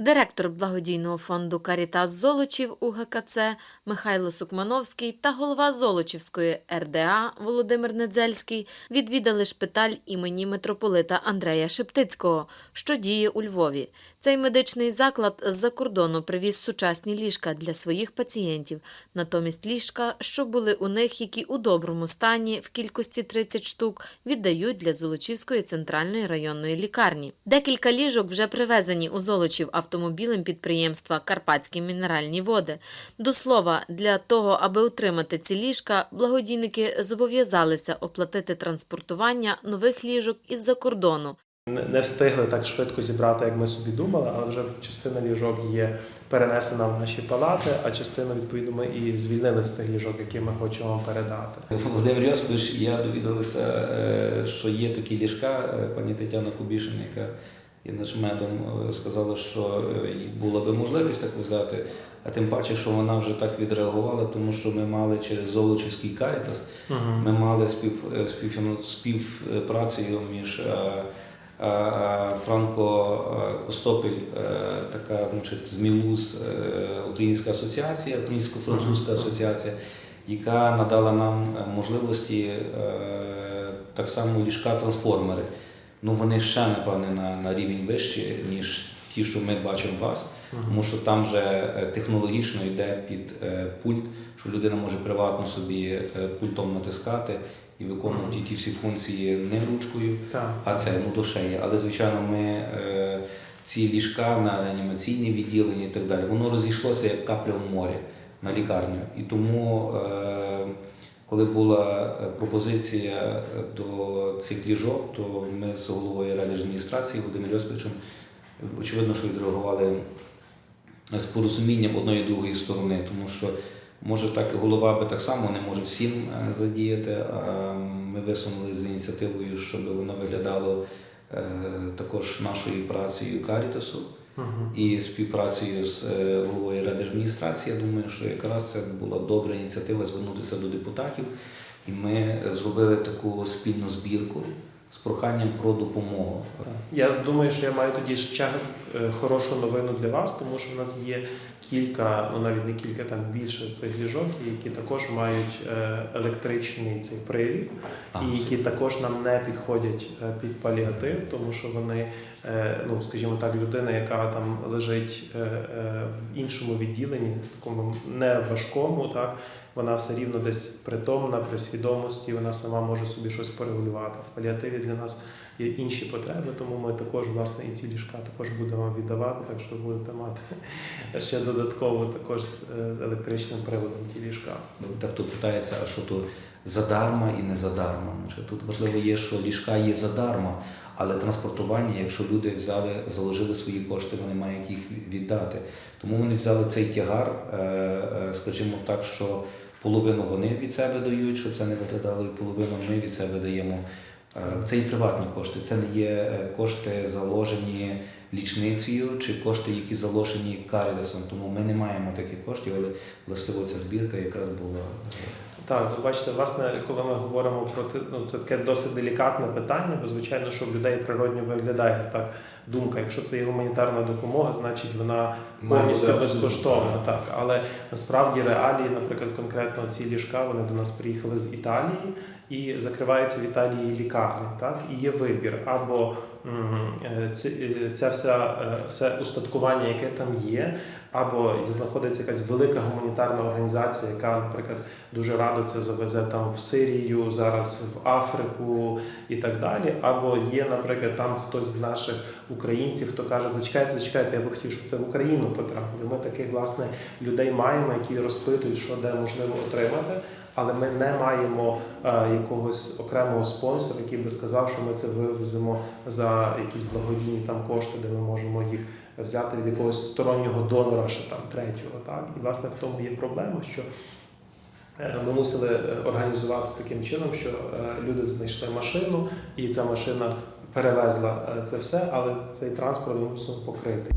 Директор благодійного фонду Карітас Золочів УГКЦ Михайло Сукмановський та голова Золочівської РДА Володимир Недзельський відвідали шпиталь імені митрополита Андрея Шептицького, що діє у Львові. Цей медичний заклад з-за кордону привіз сучасні ліжка для своїх пацієнтів. Натомість ліжка, що були у них, які у доброму стані в кількості 30 штук, віддають для Золочівської центральної районної лікарні. Декілька ліжок вже привезені у Золочів автомобілем підприємства Карпатські мінеральні води. До слова, для того, аби утримати ці ліжка, благодійники зобов'язалися оплатити транспортування нових ліжок із-за кордону. Не встигли так швидко зібрати, як ми собі думали, але вже частина ліжок є перенесена в наші палати, а частину, відповідно, ми і звільнили з тих ліжок, які ми хочемо вам передати. Володимир Йосипович, я довідалася, е, що є такі ліжка, е, пані Тетяна Кубішин, яка є начмедом, е, сказала, що була би можливість так взяти, а тим паче, що вона вже так відреагувала, тому що ми мали через Золочівський карітас, ми мали спів, е, між Франко Костопіль, е, така значить, ЗМІЛУЗ, е, Українська асоціація, Українсько-французька асоціація, яка надала нам е, можливості е, так само ліжка-трансформери. Ну, вони ще, напевне, на, на рівень вищі, ніж ті, що ми бачимо у вас. Тому що там вже технологічно йде під пульт, що людина може приватно собі пультом натискати і виконувати ті всі функції не ручкою, Так. а це ну до шиї. Але звичайно, ми е, ці ліжка на реанімаційні відділення і так далі, воно розійшлося як капля в морі на лікарню. І тому, е, коли була е, пропозиція е, до цих ліжок, то ми з головою райдержадміністрації Володимиром Йосиповичем очевидно, що відреагували з порозумінням одної і другої сторони, тому що може так і голова би так само не може всім е, задіяти. А ми висунули з ініціативою, щоб воно виглядало е, також нашою працею Карітасу і співпрацею з е, головою райдержадміністрації. Я думаю, що якраз це була добра ініціатива звернутися до депутатів, і ми зробили таку спільну збірку з проханням про допомогу. Я думаю, що я маю тоді ще е, хорошу новину для вас, тому що в нас є кілька, ну навіть не кілька, там більше цих ліжок, які також мають е, електричний цей привід, А, і які також нам не підходять е, під паліатив, тому що вони, ну скажімо так, людина, яка там лежить в іншому відділенні, такому не важкому, так вона все рівно десь притомна, при свідомості, вона сама може собі щось порегулювати. В паліативі для нас є інші потреби, тому ми також власне і ці ліжка також будемо віддавати, так що будете мати ще додатково також з, е, електричним приводом ті ліжка. Так хто питається, а що то задарма і не задарма. Тут важливо є, що ліжка є задарма, але транспортування, якщо люди взяли, заложили свої кошти, вони мають їх віддати. Тому вони взяли цей тягар, е, е, скажімо так, що половину вони від себе дають, щоб це не виглядало, і половину ми від себе даємо. Е, Це і приватні кошти, це не є е, кошти заложені лічницею чи кошти, які заложені карітасом. Тому ми не маємо таких коштів, але властиво ця збірка якраз була. Так, ви бачите, власне, коли ми говоримо про ну це таке досить делікатне питання, бо звичайно, що в людей природньо виглядає так думка. Якщо це є гуманітарна допомога, значить вона повністю безкоштовна. Так, але насправді реалії, наприклад, конкретно ці ліжка, вони до нас приїхали з Італії і закриваються в Італії лікарні. Так, і є вибір або е, е, вся, е, все устаткування, яке там є, або знаходиться якась велика гуманітарна організація, яка, наприклад, дуже радо це завезе там в Сирію, зараз в Африку і так далі. Або є, наприклад, там хтось з наших українців, хто каже, зачекайте, зачекайте, я би хотів, щоб це в Україну потрапило. Ми таких власне людей маємо, які розпитують, що де можливо отримати. Але ми не маємо е, якогось окремого спонсора, який би сказав, що ми це вивеземо за якісь благодійні там кошти, де ми можемо їх взяти від якогось стороннього донора, ще там третього. Так і власне в тому є проблема, що е, ми мусили е, організуватися таким чином, що люди знайшли машину, і ця машина перевезла це все, але цей транспорт мусимо покрити.